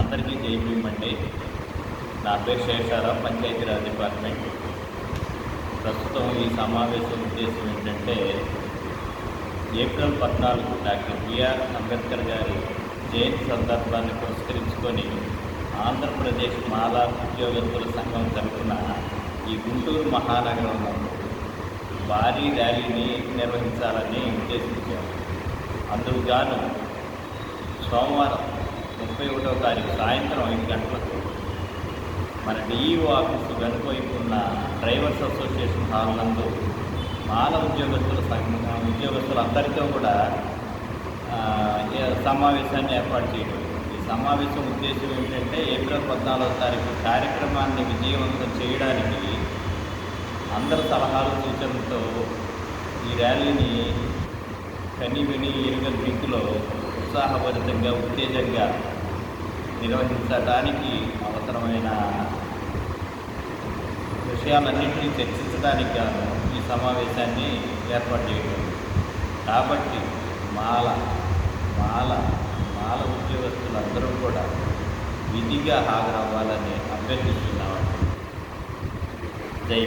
అందరికీ జైబీమండి నా పేరు శేషారావు పంచాయతీరాజ్ డిపార్ట్మెంట్. ప్రస్తుతం ఈ సమావేశం ఉద్దేశం ఏంటంటే ఏప్రిల్ పద్నాలుగు డాక్టర్ బిఆర్ అంబేద్కర్ గారి జయంతి సందర్భాన్ని పురస్కరించుకొని ఆంధ్రప్రదేశ్ మాలా ఉద్యోగస్తుల సంఘం తరఫున ఈ గుంటూరు మహానగరంలో భారీ ర్యాలీని నిర్వహించాలని ఉద్దేశించాము అందుకు గాను సోమవారం ముప్పై ఒకటో తారీఖు సాయంత్రం ఐదు గంటలకు. మన డిఈఓ ఆఫీసు వెనుకవైపు ఉన్న డ్రైవర్స్ అసోసియేషన్ హాల్ నందు మాల ఉద్యోగస్తుల ఉద్యోగస్తులు ఉద్యోగస్తులందరితో కూడా సమావేశాన్ని ఏర్పాటు చేయడం. ఈ సమావేశం ఉద్దేశం ఏంటంటే ఏప్రిల్ పద్నాలుగో తారీఖు కార్యక్రమాన్ని విజయవంతం చేయడానికి అందరి సలహాలు సూచనలతో ఈ ర్యాలీని కని విని ఎరుగని రీతిలో ఉత్సాహభరితంగా ఉత్తేజంగా నిర్వహించడానికి అవసరమైన విషయాలన్నింటినీ చర్చించడానికి గాను ఈ సమావేశాన్ని ఏర్పాటు చేయడం కాబట్టి మాల మాల మాల ఉద్యోగస్తులందరూ కూడా విధిగా హాజరవ్వాలని అభ్యర్థిస్తున్నామండి జై